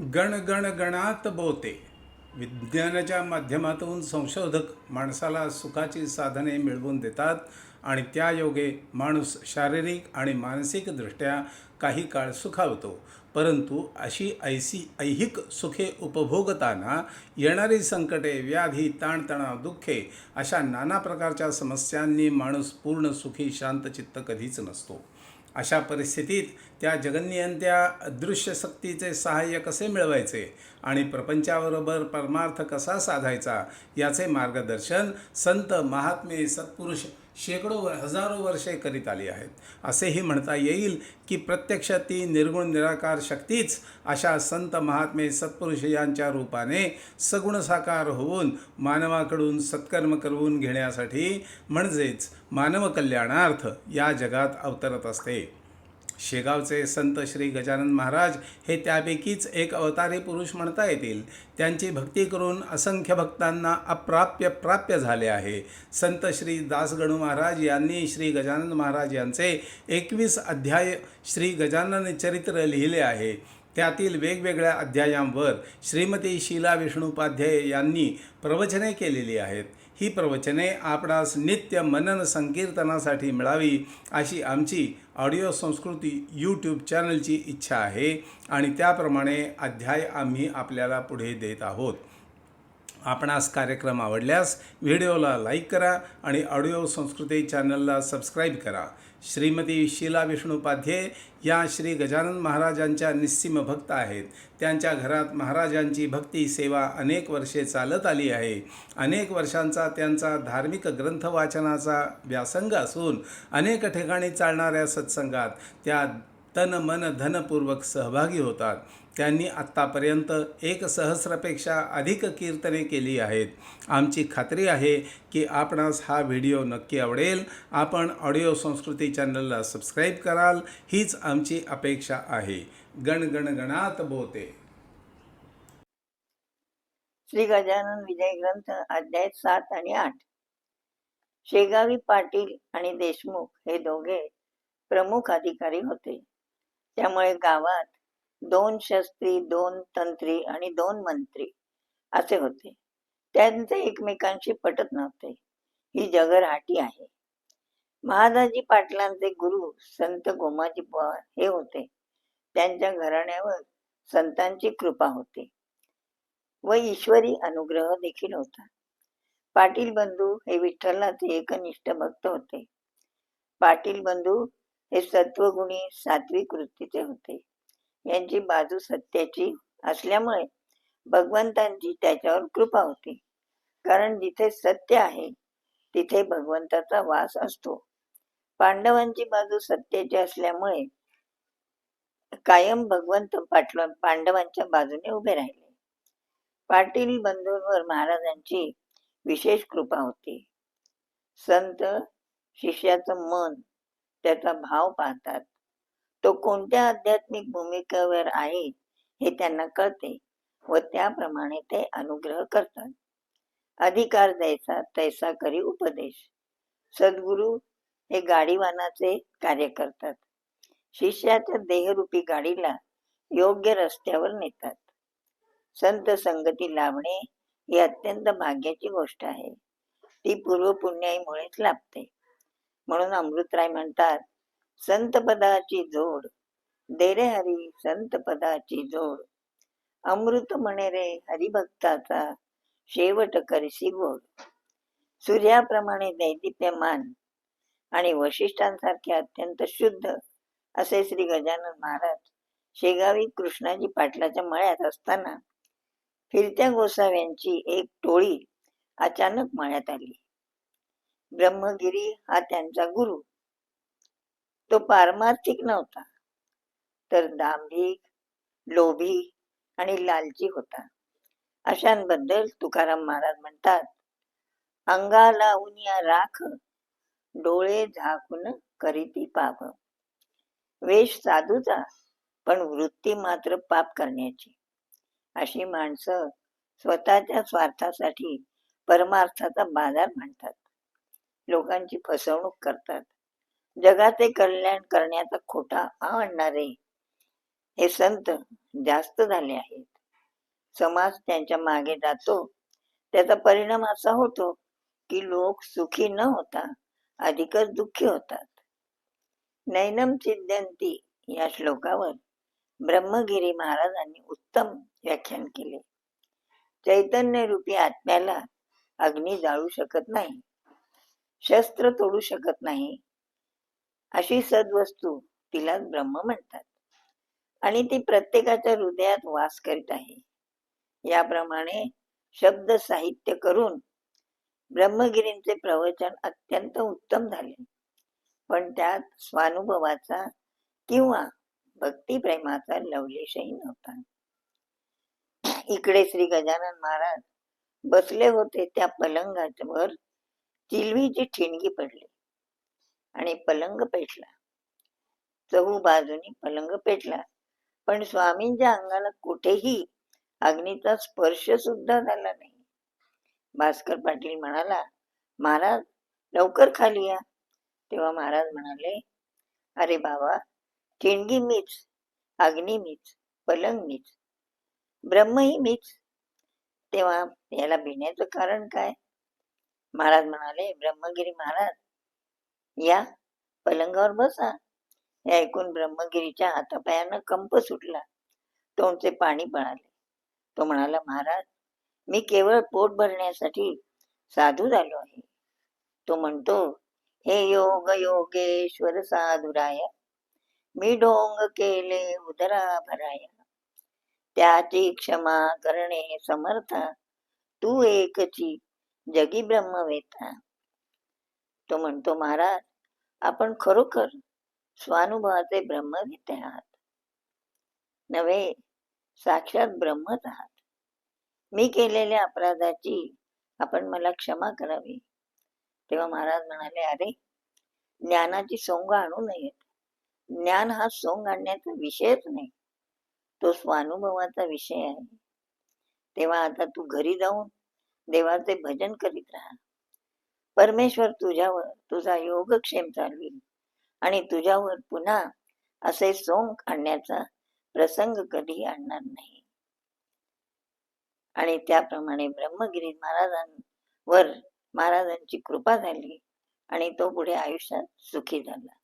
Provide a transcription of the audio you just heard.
गण गण गणात बोते विज्ञानाच्या माध्यमातून संशोधक माणसाला सुखाची साधने मिळवून देतात आणि त्या योगे माणूस शारीरिक आणि मानसिकदृष्ट्या काही काळ सुखावतो. परंतु अशी ऐसी ऐहिक सुखे उपभोगताना येणारी संकटे व्याधी ताणतणाव दुःखे अशा नाना प्रकारच्या समस्यांनी माणूस पूर्ण सुखी शांतचित्त कधीच नसतो. अशा परिस्थितीत त्या जगन्नियंत्या अदृश्य शक्तीचे सहाय्य कसे मिळवायचे आणि प्रपंचाबरोबर परमार्थ कसा साधायचा याचे मार्गदर्शन संत महात्मे सत्पुरुष शेकडो व- हजारो वर्षे करीत आली आहेत. असेही म्हणता येईल की प्रत्यक्ष ती निर्गुण निराकार शक्तीच अशा संत महात्मे सत्पुरुष यांच्या रूपाने सगुण साकार होऊन मानवाकडून सत्कर्म करवून घेण्यासाठी म्हणजेच मानवकल्याणार्थ या जगात अवतरत असते. शेगावचे संत श्री गजानन महाराज हे त्यापैकीच एक अवतारी पुरुष म्हणता येतील. त्यांची भक्ती करून असंख्य भक्तांना अप्राप्य प्राप्य झाले आहे. संत श्री दासगणू महाराज यांनी श्री गजानन महाराज यांचे एकवीस अध्याय श्री गजानन चरित्र लिहिले आहे. त्यातील वेगवेगळ्या अध्यायांवर श्रीमती शीला विष्णुपाध्याय यांनी प्रवचने केलेली आहेत. ही प्रवचने आपणास नित्य मनन संकीर्तनासाठी मिळावी अशी आमची ऑडिओ संस्कृती यूट्यूब चॅनलची इच्छा आहे. आणि त्याप्रमाणे अध्याय आम्ही आपल्याला पुढे देत आहोत. आपणास कार्यक्रम आवडल्यास व्हिडिओला लाईक करा आणि ऑडिओ संस्कृती चॅनलला सबस्क्राईब करा. श्रीमती शीला विष्णुपाध्ये या श्री गजानन महाराजांच्या निस्सीम भक्त आहेत. त्यांच्या घरात महाराजांची भक्ती सेवा अनेक वर्षे चालत आली आहे. अनेक वर्षांचा त्यांचा धार्मिक ग्रंथ वाचनाचा व्यासंग असून अनेक ठिकाणी चालणाऱ्या सत्संगात त्या तन मन धनपूर्वक सहभागी होतात. त्यांनी आत्तापर्यंत एक सहस्रापेक्षा अधिक कीर्तने केली आहेत. आमची खात्री आहे की आपणास हा व्हिडिओ नक्की आवडेल. आपण ऑडिओ संस्कृती चॅनलला सबस्क्राईब कराल. हीच आमची अपेक्षा आहे. गण बोते. श्री गजानन विजय ग्रंथ अध्याय सात आणि आठ. शेगावी पाटील आणि देशमुख हे दोघे प्रमुख अधिकारी होते. त्यामुळे गावात दोन शस्त्री दोन तंत्री आणि दोन मंत्री असे होते. त्यांचे एकमेकांशी पटत नव्हते. ही जगरहाटी आहे. महादाजी पाटलांचे गुरु संत गोमाजी पवार हे होते. त्यांच्या घराण्यावर संतांची कृपा होती. व ईश्वरी अनुग्रह देखील होता. पाटील बंधू हे विठ्ठलाचे एकनिष्ठ भक्त होते. पाटील बंधू हे सत्वगुणी सात्विक वृत्तीचे होते. यांची बाजू सत्याची असल्यामुळे भगवंतांची त्याच्यावर कृपा होती. कारण जिथे सत्य आहे तिथे भगवंताचा वास असतो. पांडवांची बाजू सत्याची असल्यामुळे कायम भगवंत पाटल पांडवांच्या बाजूने उभे राहिले. पाटील बंधूंवर महाराजांची विशेष कृपा होती. संत शिष्याचं मन त्याचा भाव पाहतात. तो कोणत्या आध्यात्मिक भूमिकेवर आहे हे त्यांना कळते व त्याप्रमाणे ते अनुग्रह करतात. अधिकार द्यायचा तैसा करी उपदेश. सद्गुरू हे गाडीवानाचे कार्य करतात. शिष्याच्या देहरूपी गाडीला योग्य रस्त्यावर नेतात. संत संगती लाभणे ही अत्यंत भाग्याची गोष्ट आहे. ती पूर्व पुण्याईमुळेच लाभते. म्हणून अमृतराय म्हणतात संत पदाची जोड. देरे हरी संत पदाची जोड. अमृत म्हणे रे हरिभक्ताचा शेवट करशी गोड. सूर्याप्रमाणे दैदिप्यमान आणि वशिष्ठांसारखे अत्यंत शुद्ध असे श्री गजानन महाराज शेगावी कृष्णाजी पाटलाच्या मळ्यात असताना फिरत्या गोसाव्यांची एक टोळी अचानक मळ्यात आली. ब्रह्मगिरी हा त्यांचा गुरु. तो पारमार्थिक नव्हता. तर दांभिक लोभी आणि लालची होता. अशांबद्दल तुकाराम महाराज म्हणतात अंगा लावून या राख डोळे झाकून करीती पाप. वेश साधूचा पण वृत्ती मात्र पाप करण्याची. अशी माणसं स्वतःच्या स्वार्थासाठी परमार्थाचा बाजार म्हणतात लोकांची फसवणूक करतात. जगाचे कल्याण करण्याचा खोटा आणणारे हे संत जास्त झाले आहेत. समाज त्यांच्या मागे जातो. त्याचा परिणाम असा होतो की लोक सुखी न होता अधिकच दुःखी होतात. नैनम चिद्यंती या श्लोकावर ब्रह्मगिरी महाराजांनी उत्तम व्याख्यान केले. चैतन्य रूपी आत्म्याला अग्नी जाळू शकत नाही. शस्त्र तोडू शकत नाही. अशी सद्वस्तू तिला ब्रह्म म्हणतात. आणि ती प्रत्येकाच्या हृदयात वास करीत आहे. याप्रमाणे शब्द साहित्य करून ब्रह्मगिरींचे प्रवचन अत्यंत उत्तम झाले. पण त्यात स्वानुभवाचा किंवा भक्तिप्रेमाचा लवलेशही नव्हता. इकडे श्री गजानन महाराज बसले होते त्या पलंगावर चिलवीची ठिणगी पडली आणि पलंग पेटला. चहू बाजूनी पलंग पेटला. पण स्वामींच्या अंगाला कुठेही अग्नीचा स्पर्श सुद्धा झाला नाही. भास्कर पाटील म्हणाला महाराज लवकर खाली या. तेव्हा महाराज म्हणाले अरे बाबा ठिणगी मीच अग्नी मीच पलंग मीच ब्रह्मही मीच. तेव्हा याला भिण्याचं कारण काय? महाराज म्हणाले ब्रह्मगिरी महाराज या पलंगावर बसा. हे ऐकून ब्रह्मगिरीच्या हातापायानं कंप सुटला. तोंडचे पाणी पळाले. तो म्हणाला महाराज मी केवळ पोट भरण्यासाठी साधू झालो आहे. तो म्हणतो हे योग योगेश्वर साधुराय मी ढोंग केले उदरा भराय. त्याची क्षमा करणे समर्था तू एकची जगी ब्रह्मवेता तो म्हणतो महाराज आपण खरोखर स्वानुभवाचे ब्रह्मवेते आहात. नव्हे साक्षात ब्रह्मच आहात. मी केलेल्या अपराधाची आपण मला क्षमा करावी. तेव्हा महाराज म्हणाले अरे ज्ञानाची सोंग आणू नयेत. ज्ञान हा सोंग आणण्याचा विषयच नाही. तो स्वानुभवाचा विषय आहे. तेव्हा आता तू घरी जाऊन देवाचे भजन करीत राहा. परमेश्वर तुझ्यावर तुझा योगक्षेम चालवी आणि तुझ्यावर पुन्हा असे सोंग आणण्याचा प्रसंग कधी आणणार नाही. आणि त्याप्रमाणे ब्रह्मगिरी महाराजांवर महाराजांची कृपा झाली आणि तो पुढे आयुष्यात सुखी झाला.